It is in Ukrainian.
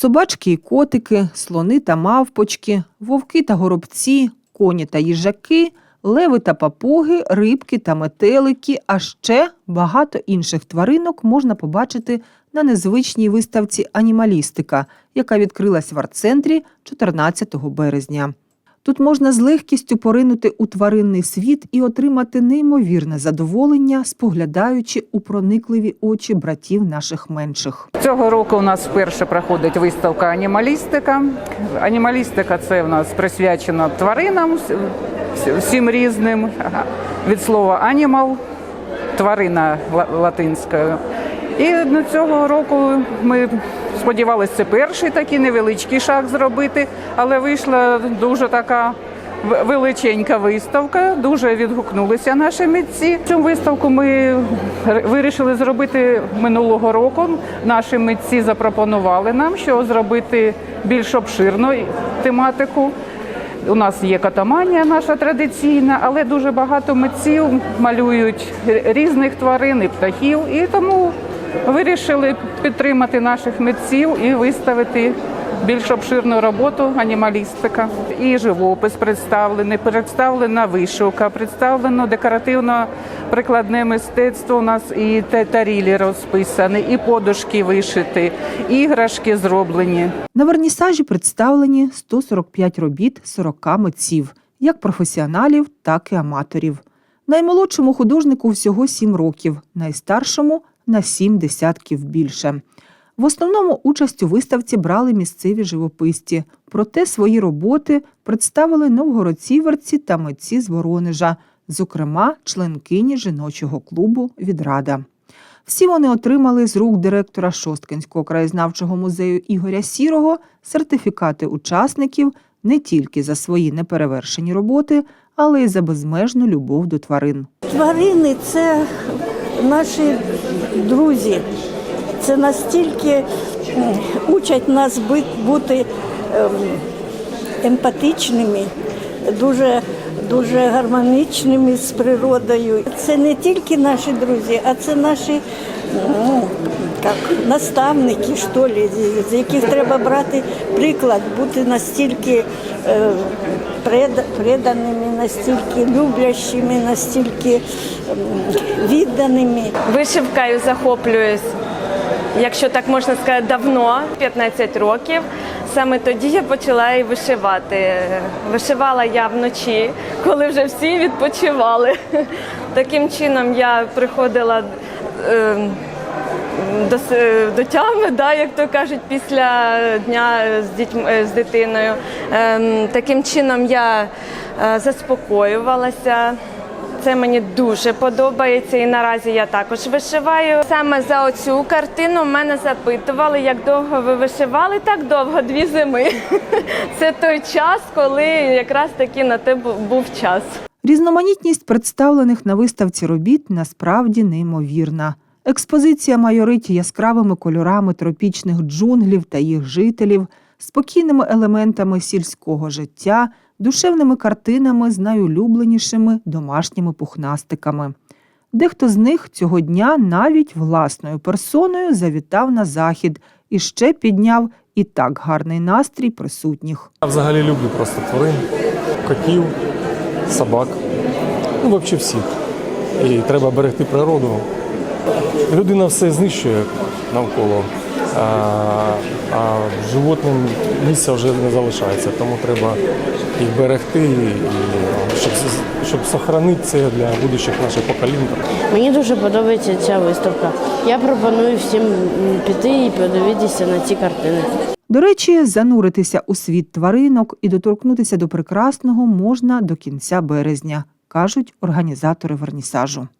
Собачки і котики, слони та мавпочки, вовки та горобці, коні та їжаки, леви та папуги, рибки та метелики, а ще багато інших тваринок можна побачити на незвичній виставці Анімалістика, яка відкрилась в арт-центрі 14 березня. Тут можна з легкістю поринути у тваринний світ і отримати неймовірне задоволення, споглядаючи у проникливі очі братів наших менших. Цього року у нас вперше проходить виставка Анімалістика. Анімалістика це в нас присвячено тваринам вс- вс- всім різним. Від слова анімал, тварина ла- латинською. І на цього року ми сподівалися, це перший такий невеличкий шаг зробити, але вийшла дуже така величенька виставка. Дуже відгукнулися наші митці. Цю виставку ми вирішили зробити минулого року. Наші митці запропонували нам, що зробити більш обширну тематику. У нас є катаманія наша традиційна, але дуже багато митців малюють різних тварин і птахів, і тому вирішили підтримати наших митців і виставити більш обширну роботу анімалістика. І живопис представлений, представлена вишивка, представлено декоративно-прикладне мистецтво. У нас і тарілі розписані, і подушки вишиті, іграшки зроблені. На вернісажі представлені 145 робіт 40 митців, як професіоналів, так і аматорів. Наймолодшому художнику всього 7 років, найстаршому на 7 десятків більше. В основному участь у виставці брали місцеві живописці, проте свої роботи представили новгородціверці та митці з Воронежа, зокрема, членкині жіночого клубу Відрада. Всі вони отримали з рук директора Шосткинського краєзнавчого музею Ігоря Сірого сертифікати учасників не тільки за свої неперевершені роботи, але й за безмежну любов до тварин. Тварини це наші друзі. Це настільки учать нас бути ем, емпатичними, дуже, дуже гармонічними з природою. Це не тільки наші друзі, а це наші ну, як, наставники, що ли, з- яких треба брати приклад, бути настільки е, преданими, настільки люблящими, настільки ем, відданими. Вишивкою захоплююсь, якщо так можна сказати, давно, 15 років. Саме тоді я почала і вишивати. Вишивала я вночі, коли вже всі відпочивали. Таким чином я приходила е, до, до тями, да, як то кажуть, після дня з, дітьм, е, з дитиною. Ем, таким чином я е, заспокоювалася. Це мені дуже подобається, і наразі я також вишиваю. Саме за оцю картину мене запитували, як довго ви вишивали. Так довго, дві зими. Це той час, коли якраз таки на те був час. Різноманітність представлених на виставці робіт насправді неймовірна. Експозиція майорить яскравими кольорами тропічних джунглів та їх жителів, спокійними елементами сільського життя, душевними картинами з найулюбленішими домашніми пухнастиками. Дехто з них цього дня навіть власною персоною завітав на захід і ще підняв і так гарний настрій присутніх. Я взагалі люблю просто тварин, котів, собак, ну взагалі всіх. І треба берегти природу. Людина все знищує навколо, а, а животним місця вже не залишається, тому треба їх берегти, і, і, щоб, щоб сохранити це для будущих наших поколінь. Мені дуже подобається ця виставка. Я пропоную всім піти і подивитися на ці картини. До речі, зануритися у світ тваринок і доторкнутися до прекрасного можна до кінця березня, кажуть організатори вернісажу.